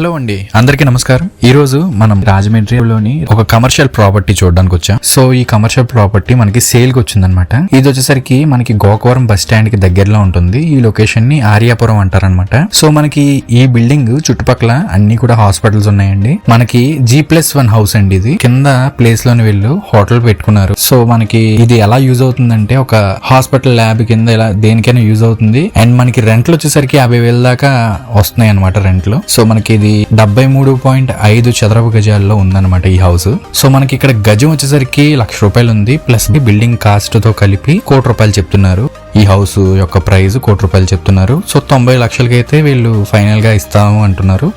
Hello అండి అందరికీ నమస్కారం. ఈ రోజు మనం రాజమండ్రిలోని ఒక కమర్షియల్ ప్రాపర్టీ చూడడానికి వచ్చాం. సో ఈ కమర్షియల్ ప్రాపర్టీ మనకి సేల్కి వచ్చిందనమాట. ఇది వచ్చేసరికి మనకి గోకవరం బస్ స్టాండ్కి దగ్గరలో ఉంటుంది. ఈ లొకేషన్ని ఆర్యాపురం అంటారనమాట. సో మనకి ఈ బిల్డింగ్ చుట్టుపక్కల అన్ని కూడా హాస్పిటల్స్ ఉన్నాయండి. మనకి జీ ప్లస్ వన్ హౌస్ అండి ఇది. కింద ప్లేస్లోని వీళ్ళు హోటల్ పెట్టుకున్నారు. సో మనకి ఇది ఎలా యూజ్ అవుతుందంటే ఒక హాస్పిటల్ ల్యాబ్ కింద ఇలా దేనికైనా యూజ్ అవుతుంది. అండ్ మనకి రెంట్లు వచ్చేసరికి యాభై వేల దాకా వస్తున్నాయి అనమాట రెంట్లు సో మనకి ఇది డెబ్బై మూడు పాయింట్ ఐదు చదరపు గజాల్లో ఉందన్నమాట ఈ హౌస్. సో మనకి ఇక్కడ గజం వచ్చేసరికి లక్ష రూపాయలు ఉంది ప్లస్ బిల్డింగ్ కాస్ట్తో కలిపి కోటి రూపాయలు చెప్తున్నారు. ఈ హౌస్ యొక్క ప్రైస్ కోటి రూపాయలు చెప్తున్నారు. సో తొంభై లక్షలకి అయితే వీళ్ళు ఫైనల్గా ఇస్తాము అంటున్నారు.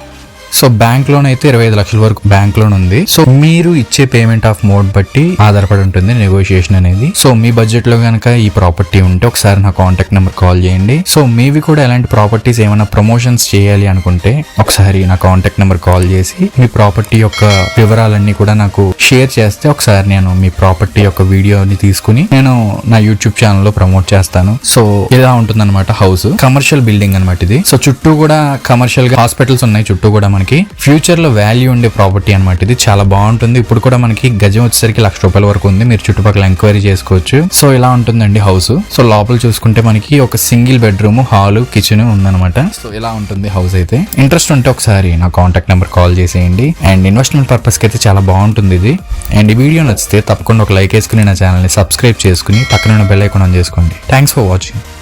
సో బ్యాంక్ లోన్ అయితే ఇరవై ఐదు లక్షల వరకు బ్యాంక్ లోన్ ఉంది. సో మీరు ఇచ్చే పేమెంట్ ఆఫ్ మోడ్ బట్టి ఆధారపడి ఉంటుంది నెగోషియేషన్ అనేది. సో మీ బడ్జెట్లో కనుక ఈ ప్రాపర్టీ ఉంటే ఒకసారి నా కాంటాక్ట్ నెంబర్ కాల్ చేయండి. సో మీవి కూడా ఎలాంటి ప్రాపర్టీస్ ఏమైనా ప్రమోషన్స్ చేయాలి అనుకుంటే ఒకసారి నా కాంటాక్ట్ నెంబర్ కాల్ చేసి మీ ప్రాపర్టీ యొక్క వివరాలన్నీ కూడా నాకు షేర్ చేస్తే ఒకసారి నేను మీ ప్రాపర్టీ యొక్క వీడియోని తీసుకుని నేను నా యూట్యూబ్ ఛానల్లో ప్రమోట్ చేస్తాను. సో ఇలా ఉంటుందన్నమాట హౌస్ కమర్షియల్ బిల్డింగ్ అనమాట ఇది. సో చుట్టూ కూడా కమర్షియల్గా హాస్పిటల్స్ ఉన్నాయి. చుట్టూ కూడా మనకి ఫ్యూచర్లో వాల్యూ ఉండే ప్రాపర్టీ అనమాట ఇది. చాలా బాగుంటుంది. ఇప్పుడు కూడా మనకి గజం వచ్చేసరికి లక్ష రూపాయల వరకు ఉంది. మీరు చుట్టుపక్కల ఎంక్వైరీ చేసుకోవచ్చు. సో ఇలా ఉంటుందండి హౌస్ సో లోపల చూసుకుంటే మనకి ఒక సింగిల్ బెడ్రూమ్ హాల్ కిచెన్ ఉందన్నమాట. సో ఇలా ఉంటుంది హౌస్ అయితే. ఇంట్రెస్ట్ ఉంటే ఒకసారి నా కాంటాక్ట్ నెంబర్ కాల్ చేసేయండి. అండ్ ఇన్వెస్ట్మెంట్ పర్పస్కి అయితే చాలా బాగుంటుంది ఇది. అండ్ ఈ వీడియో నచ్చితే తప్పకుండా ఒక లైక్ వేసుకుని నా ఛానల్ని సబ్స్క్రైబ్ చేసుకుని పక్కన ఉన్న బెల్ ఐకాన్ ఆన్ చేసుకోండి. Thanks for watching